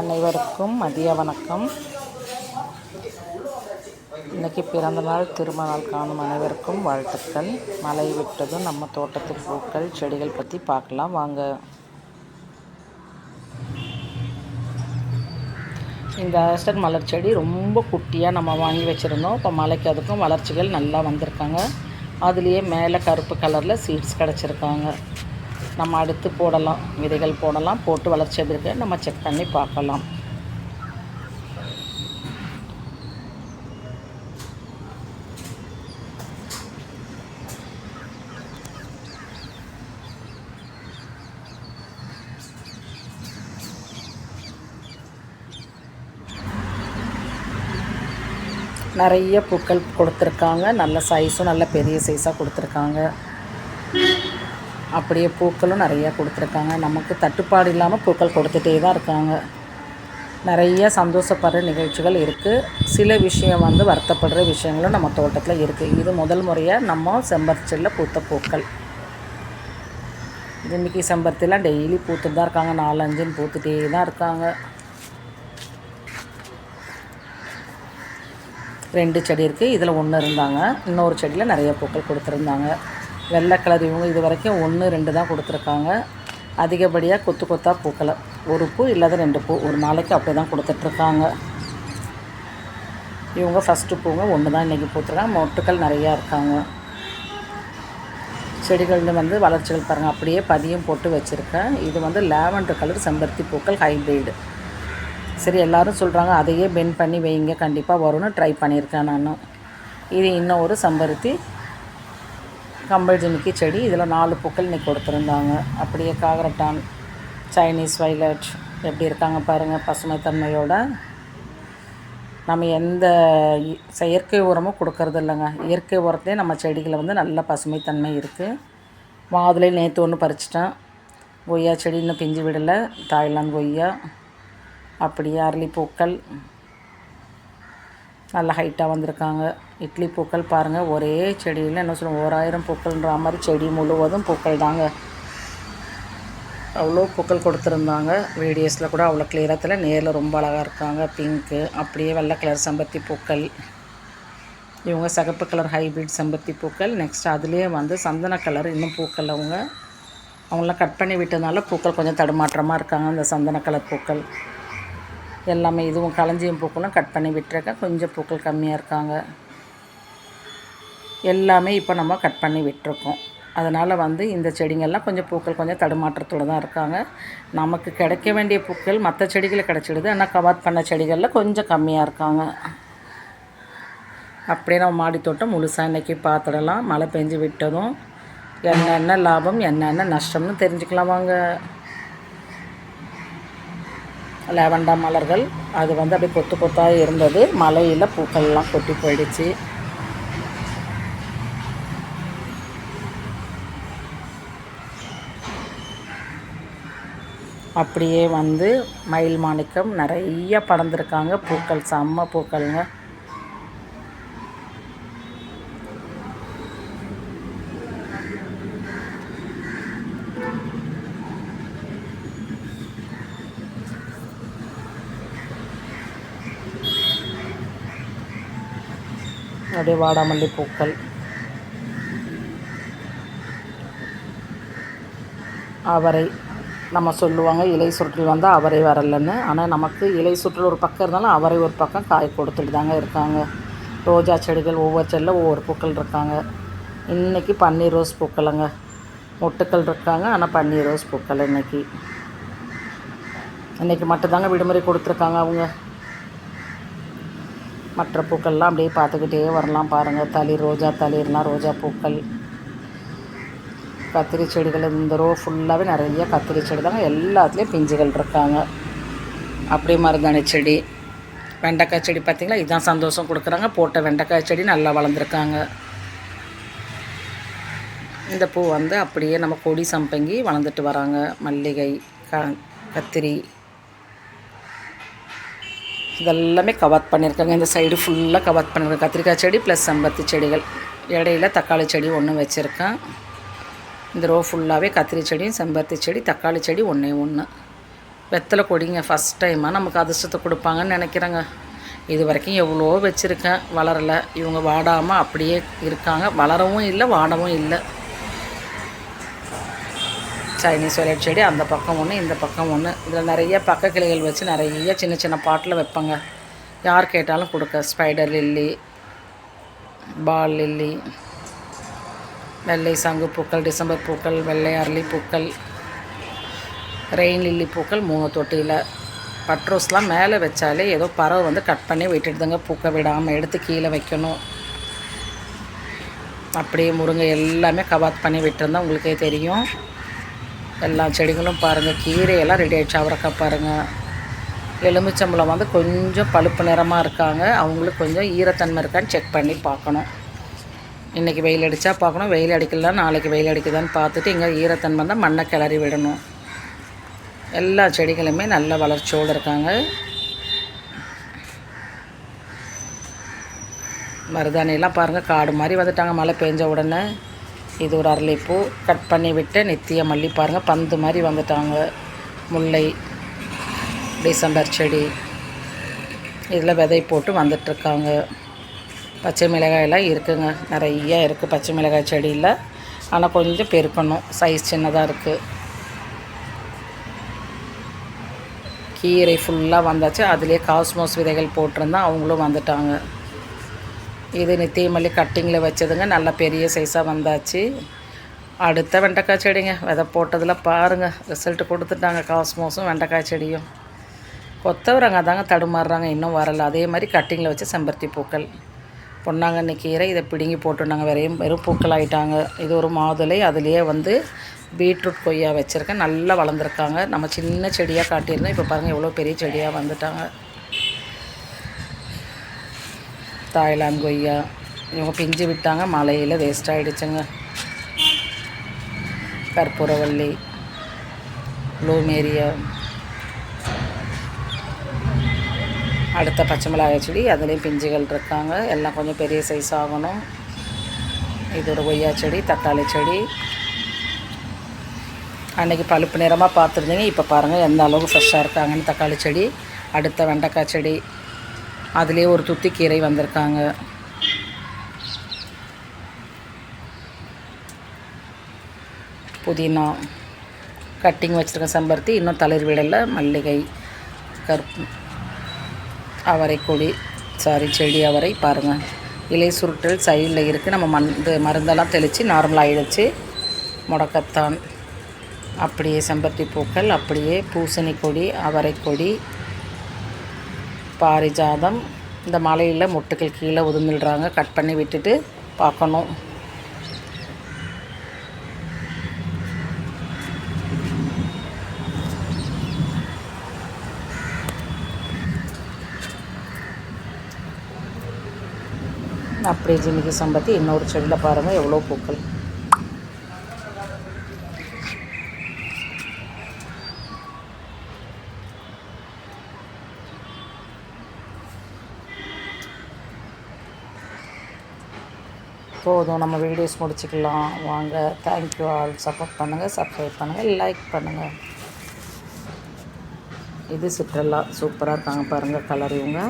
அனைவருக்கும் மதிய வணக்கம். இன்றைக்கி பிறந்த நாள் திருமண நாள் காணும் அனைவருக்கும் வாழ்த்துக்கள். மழை விட்டதும் நம்ம தோட்டத்து பூக்கள் செடிகள் பற்றி பார்க்கலாம். வாங்க. இந்த அஸ்டர் மலர் செடி ரொம்ப குட்டியாக நம்ம வாங்கி வச்சுருந்தோம். இப்போ மலைக்கு அதுக்கும் வளர்ச்சிகள் நல்லா வந்திருக்காங்க. அதுலேயே மேலே கருப்பு கலரில் சீட்ஸ் கிடச்சிருக்காங்க. நம்ம அடுத்து போடலாம் விதைகள் போடலாம் போட்டு வளர்ச்சி எப்படி நம்ம செக் பண்ணி பார்க்கலாம். நிறைய பூக்கள் கொடுத்துருக்காங்க. நல்ல சைஸும் நல்ல பெரிய சைஸாக கொடுத்துருக்காங்க. அப்படியே பூக்களும் நிறைய கொடுத்துருக்காங்க. நமக்கு தட்டுப்பாடு இல்லாமல் பூக்கள் கொடுத்துட்டே தான் இருக்காங்க. நிறைய சந்தோஷப்படுற நிகழ்ச்சிகள் இருக்குது சில விஷயம் வந்து வருத்தப்படுற விஷயங்களும் நம்ம தோட்டத்தில் இருக்குது இது முதல் முறையாக நம்ம செம்பருத்தியில் பூத்த பூக்கள். இன்றைக்கி செம்பருத்திலாம் டெய்லி பூத்துட்டு தான் இருக்காங்க. நாலஞ்சுன்னு பூத்துட்டே தான் இருக்காங்க. ரெண்டு செடி இருக்குது இதில் ஒன்று இருந்தாங்க. இன்னொரு செடியில் நிறைய பூக்கள் கொடுத்துருந்தாங்க. வெள்ளை கலர் இவங்க இது வரைக்கும் ஒன்று ரெண்டு தான் கொடுத்துருக்காங்க. அதிகப்படியாக கொத்து கொத்தாக பூக்களை ஒரு பூ இல்லாத ரெண்டு பூ. ஒரு நாளைக்கு அப்படி தான் கொடுத்துட்ருக்காங்க. இவங்க ஃபஸ்ட்டு பூங்க ஒன்று தான் இன்றைக்கி பூத்துருக்காங்க மொட்டுக்கள் நிறையா இருக்காங்க. செடிகள் வந்து வளர்ச்சிகள் பாருங்கள் அப்படியே பதியம் போட்டு வச்சுருக்கேன். இது வந்து லேவண்டர் கலர் செம்பருத்தி பூக்கள் ஹைப்ரிடு சரி எல்லோரும் சொல்கிறாங்க அதையே பெண்ட் பண்ணி வைங்க. கண்டிப்பாக வரும்னு ட்ரை பண்ணியிருக்கேன் நான் இது இன்னும் ஒரு செம்பருத்தி கம்பல்ஜிமிக்கி செடி இதில் நாலு பூக்கள் இன்றைக்கி கொடுத்துருந்தாங்க. அப்படியே காகரட்டான் சைனீஸ் வைலட் எப்படி இருக்காங்க பாருங்கள் பசுமைத்தன்மையோட. நம்ம எந்த செயற்கை உரமும் கொடுக்கறது இல்லைங்க. இயற்கை உரத்துலேயே நம்ம செடிகளை வந்து நல்ல பசுமைத்தன்மை இருக்குது மாதுளை நேற்று ஒன்று பறிச்சிட்டேன். கொய்யா செடி இன்னும் பிஞ்சு விடலை. தாய்லாந்து கொய்யா அப்படியே அரளிப்பூக்கள் நல்ல ஹைட்டாக வந்திருக்காங்க. இட்லி பூக்கள் பாருங்கள் ஒரே செடியில் என்ன சொல்லுவோம் ஓராயிரம் பூக்கள்ன்ற மாதிரி செடி முழுவதும் பூக்கள் தாங்க அவ்வளோ பூக்கள் கொடுத்துருந்தாங்க. வீடியோஸில் கூட அவ்வளோ கிளியரத்தில் நேரில் ரொம்ப அழகாக இருக்காங்க பிங்க்கு அப்படியே வெள்ளை கலர் செம்பத்தி பூக்கள். இவங்க சிகப்பு கலர் ஹைப்ரிட் செம்பருத்தி பூக்கள். நெக்ஸ்ட் அதுலேயே வந்து சந்தன கலர் இன்னும் பூக்கள் அவங்க. அவங்களாம் கட் பண்ணி விட்டதுனால பூக்கள் கொஞ்சம் தடுமாற்றமாக இருக்காங்க அந்த சந்தன கலர் பூக்கள். எல்லாமே இதுவும் களஞ்சியம் பூக்களும் கட் பண்ணி விட்டுருக்கேன். கொஞ்சம் பூக்கள் கம்மியாக இருக்காங்க. எல்லாமே இப்போ நம்ம கட் பண்ணி விட்டுருக்கோம். அதனால் வந்து இந்த செடிங்கள்லாம் கொஞ்சம் பூக்கள் கொஞ்சம் தடுமாற்றத்தோடு தான் இருக்காங்க. நமக்கு கிடைக்க வேண்டிய பூக்கள் மற்ற செடிகளில் கிடச்சிடுது. ஆனால் கவாத் பண்ண செடிகளில் கொஞ்சம் கம்மியாக இருக்காங்க. அப்படியே நம்ம மாடி தோட்டம் முழுசாக இன்றைக்கி பார்த்துடலாம் மழை பெஞ்சு விட்டதும் என்னென்ன லாபம் என்னென்ன நஷ்டம்னு தெரிஞ்சுக்கலாம் வாங்க. லேவண்டா மலர்கள். அது வந்து அப்படியே கொத்து கொத்தாக இருந்தது. மலையில் பூக்கள்லாம் கொட்டி போயிடுச்சு. அப்படியே வந்து மயில் மாணிக்கம் நிறைய படர்ந்துருக்காங்க. பூக்கள் செம்ம பூக்கள்ங்க. அப்படியே வாடாமல்லி பூக்கள் அவரை நம்ம சொல்லுவாங்க இலை சுற்றில் வந்தால் அவரை வரலன்னு. ஆனால் நமக்கு இலை சுற்றில் ஒரு பக்கம் இருந்தாலும் அவரை ஒரு பக்கம் காய் கொடுத்துட்டு தாங்க இருக்காங்க. ரோஜா செடிகள் ஒவ்வொரு செடியில் ஒவ்வொரு பூக்கள் இருக்காங்க. இன்றைக்கி பன்னீர் ரோஸ் பூக்களைங்க. மொட்டுக்கள் இருக்காங்க ஆனால் பன்னீர் ரோஸ் பூக்கள் இன்றைக்கி இன்றைக்கி மட்டும்தாங்க விடுமுறை கொடுத்துருக்காங்க அவங்க. மற்ற பூக்கள்லாம் அப்படியே பார்த்துக்கிட்டே வரலாம் பாருங்கள் தளிர் ரோஜா தளிர்லாம் ரோஜா பூக்கள். கத்திரி செடிகள் இந்த ரோ ஃபுல்லாகவே நிறைய கத்திரி செடி தாங்க. எல்லாத்துலேயும் பிஞ்சுகள் இருக்காங்க. அப்படியே மருதாணி செடி வெண்டைக்காய் செடி பார்த்திங்களா? இதுதான் சந்தோஷம் கொடுக்குறாங்க. போட்ட வெண்டைக்காய் செடி நல்லா வளர்ந்துருக்காங்க. இந்த பூ வந்து அப்படியே நம்ம கொடி சம்பங்கி வளர்ந்துட்டு வராங்க. மல்லிகை க கத்திரி இதெல்லாமே கவர் பண்ணியிருக்காங்க. இந்த சைடு ஃபுல்லாக கவர் பண்ணியிருக்காங்க. கத்திரிக்காய் செடி ப்ளஸ் செம்பருத்தி செடிகள். இடையில தக்காளி செடி ஒன்று வச்சுருக்கேன். இந்த ரோ ஃபுல்லாகவே கத்திரி செடியும் செம்பருத்தி செடி தக்காளி செடி ஒன்றே ஒன்று வெத்தலை கொடிங்க ஃபஸ்ட் டைமாக நமக்கு அதிர்ஷ்டத்தை கொடுப்பாங்கன்னு நினைக்கிறேங்க. இது வரைக்கும் எவ்வளோ வச்சுருக்கேன். வளரலை. இவங்க வாடாமல் அப்படியே இருக்காங்க. வளரவும் இல்லை வாடவும் இல்லை. சைனீஸ் வயலட் செடி அந்த பக்கம் ஒன்று இந்த பக்கம் ஒன்று இதில் நிறைய பக்க கிளைகள் வச்சு நிறைய சின்ன சின்ன பாட்டில் வைப்பாங்க. யார் கேட்டாலும் கொடுக்க. ஸ்பைடர் லில்லி பால் லில்லி வெள்ளை சங்கு பூக்கள் டிசம்பர் பூக்கள் வெள்ளை அரளி பூக்கள் ரெயின் லில்லி பூக்கள் மூணு தொட்டியில். பட்ரோஸ்லாம் மேலே வச்சாலே ஏதோ பறவை வந்து கட் பண்ணி விட்டுடுதுங்க. பூக்க விடாமல் எடுத்து கீழே வைக்கணும். அப்படியே முருங்கை எல்லாமே கவாத் பண்ணி விட்டுருந்தா உங்களுக்கே தெரியும். எல்லா செடிகளும் பாருங்கள் கீரையெல்லாம் ரெடி ஆகிடுச்சு அவரைக்காய் பாருங்கள் எலுமிச்சம்பழம் வந்து கொஞ்சம் பழுப்பு நிறமாக இருக்காங்க. அவங்களுக்கு கொஞ்சம் ஈரத்தன்மை இருக்கான்னு செக் பண்ணி பார்க்கணும். இன்றைக்கி வெயில் அடித்தா பார்க்கணும் வெயில் அடிக்கலாம் நாளைக்கு வெயில் அடிக்குதான்னு பார்த்துட்டு இங்கே ஈரத்தன்மை தான் மண்ணை கிளறி விடணும். எல்லா செடிகளுமே நல்ல வளர்ச்சியோடு இருக்காங்க. மருதாணியெல்லாம் பாருங்கள் காடு மாதிரி வந்துட்டாங்க மழை பெஞ்ச உடனே. இது ஒரு அரளிப்பூ. கட் பண்ணி விட்டு நித்திய மல்லி பாருங்கள் பந்து மாதிரி வந்துட்டாங்க. முல்லை டிசம்பர் செடி. இதில் விதை போட்டு வந்துட்டுருக்காங்க. பச்சை மிளகாயெல்லாம் இருக்குங்க. நிறையா இருக்குது பச்சை மிளகாய் செடியில். ஆனால் கொஞ்சம் பெருக்கணும். சைஸ் சின்னதாக இருக்குது கீரை ஃபுல்லாக வந்தாச்சு. அதுலேயே காஸ்மோஸ் விதைகள் போட்டிருந்தா அவங்களும் வந்துட்டாங்க. இது நித்தியமல்லி கட்டிங்கில் வச்சதுங்க. நல்ல பெரிய சைஸாக வந்தாச்சு. அடுத்த வெண்டைக்காய் செடிங்க. விதை போட்டதில் பாருங்கள் ரிசல்ட் கொடுத்துட்டாங்க காஸ்மோஸும் வெண்டைக்காய் செடியும். கொத்தவரங்க தாங்க தடுமாறுறாங்க. இன்னும் வரலை. அதே மாதிரி கட்டிங்கில் வச்ச செம்பருத்தி பூக்கள். பொன்னாங்கண்ணி கீரை இதை பிடுங்கி போட்டுருந்தாங்க வெறும் வெறும் பூக்கள் ஆகிட்டாங்க இது ஒரு மாதுளை. அதுலேயே வந்து பீட்ரூட் கொய்யா வச்சுருக்கேன். நல்லா வளர்ந்துருக்காங்க. நம்ம சின்ன செடியாக காட்டியிருந்தோம். இப்போ பாருங்கள் எவ்வளோ பெரிய செடியாக வந்துட்டாங்க. தாய்லாந்து கொய்யா இவங்க பிஞ்சு விட்டாங்க மழையில் வேஸ்ட் ஆகிடுச்சுங்க கற்பூரவல்லி ப்ளூமேரியா அடுத்த பச்சை மிளகாய் செடி அதுலேயும் பிஞ்சுகள் இருக்காங்க. எல்லாம் கொஞ்சம் பெரிய சைஸ் ஆகணும். இது ஒரு கொய்யா செடி தக்காளி செடி. அன்றைக்கி பழுப்பு நிறமாக பார்த்துருந்தீங்க இப்போ பாருங்கள் எந்த அளவுக்கு ஃப்ரெஷ்ஷாக இருக்காங்கன்னு தக்காளி செடி. அடுத்த வெண்டைக்காய் செடி அதுலேயே ஒரு துத்தி கீரை வந்திருக்காங்க. புதினா கட்டிங் வச்சுருக்க செம்பருத்தி இன்னும் தளிர் விடலை மல்லிகை கற்பு அவரை கொடி சாரி செடி அவரை பாருங்கள் இலை சுருட்டல் சைடில் இருக்குது நம்ம மண் இது மருந்தெல்லாம் தெளித்து நார்மலாக ஆகிடுச்சு முடக்கத்தான். அப்படியே செம்பருத்தி பூக்கள் அப்படியே பூசணி கொடி அவரைக்கொடி பாரிஜாதம். இந்த மலையில் மொட்டுக்கள் கீழே உதிர்ந்துடுறாங்க கட் பண்ணி விட்டுட்டு பார்க்கணும். அப்படியே ஜிமிக்கு சம்பத்தி இன்னொரு செடியில் பாருங்கள் எவ்வளோ பூக்கள். போதும். நம்ம வீடியோஸ் முடிச்சுக்கலாம். வாங்க. தேங்க்யூ ஆல் சப்போர்ட் பண்ணுங்கள் சப்ஸ்கிரைப் பண்ணுங்கள் லைக் பண்ணுங்கள் இது சுற்றுலா. சூப்பராக இருக்காங்க பாருங்கள் கலர் இவங்க.